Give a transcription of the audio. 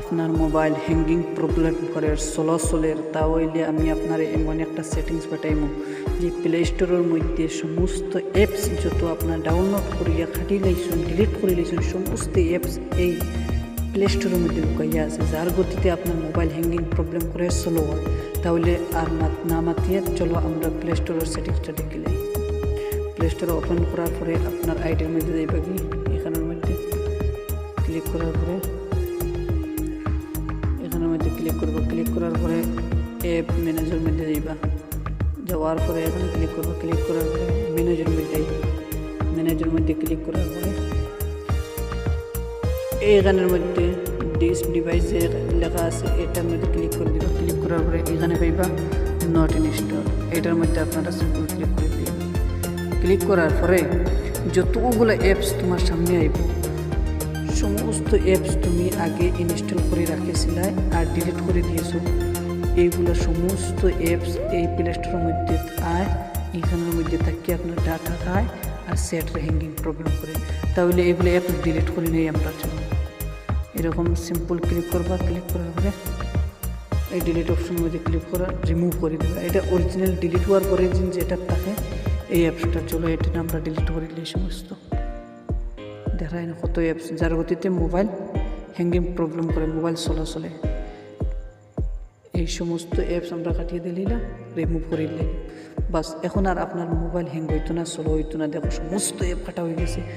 আপনার mobile hanging problem করে চলাচলের তা হইলে আমি আপনার এমন একটা সেটিংস পাঠাইমু, যে প্লে স্টোরের মধ্যে সমস্ত অ্যাপস যত আপনার ডাউনলোড করিয়া খাটি লাইছেন ডিলিট করে লাইছেন, সমস্ত অ্যাপস এই প্লে স্টোরের মধ্যে লুকাইয়া আছে, যার গতিতে আপনার মোবাইল হ্যাঙ্গিং প্রবলেম করে স্লো হয় তাহলে আর না মাতিয়ে চলো আমরা প্লে স্টোরের সেটিংসটা দেখে লাই প্লে স্টোর ওপেন করার পরে আপনার আইডির মধ্যে যাইবা কি? এখানের মধ্যে ক্লিক করার পরে ক্লিক করব ক্লিক করার পরে অ্যাপ ম্যানেজার মধ্যে যাইবা। যাওয়ার পরে এখানে ক্লিক করব ক্লিক করার পরে ম্যানেজার মধ্যে ম্যানেজার মধ্যে ক্লিক করার পরে এখানের মধ্যে ডিস ডিভাইসে লেখা আছে, এটার মধ্যে ক্লিক করে দিবা। ক্লিক করার পরে এখানে পাইবা নট ইনস্টল এটার মধ্যে আপনারা সিম্পল ক্লিক করে দিবেন ক্লিক করার পরে যতগুলো অ্যাপস তোমার সামনে আইব সমস্ত অ্যাপস তুমি আগে ইনস্টল করে রাখেছিলে আর ডিলিট করে দিয়েছ। এইগুলো সমস্ত অ্যাপস এই প্লে স্টোরের মধ্যে আয় এখানের মধ্যে থাকি আপনার ডাটা খায় আর সেট হ্যাঙ্গিং প্রবলেম করে তাহলে এগুলো অ্যাপ ডিলিট করে নেই আমরা চলো এরকম সিম্পল ক্লিক করবা ক্লিক করার পরে এই ডিলিট অপশনের মধ্যে ক্লিক করা রিমুভ করে দেবে। এটা অরিজিনাল ডিলিট হওয়ার পরে যে যেটা থাকে, এই অ্যাপসটা চলো, এটা আমরা ডিলিট করে দিলে সমস্ত। দেখায় যায় কত অ্যাপস যার গতিতে মোবাইল হ্যাঙ্গিং প্রবলেম করে মোবাইল চলাচলে এই সমস্ত অ্যাপস আমরা কাটিয়ে দিলাম রিমুভ করে দিলাম বাস এখন আর আপনার মোবাইল হ্যাং হইতো না চলো হইতো না দেখো সমস্ত অ্যাপ কাটা হয়ে গেছে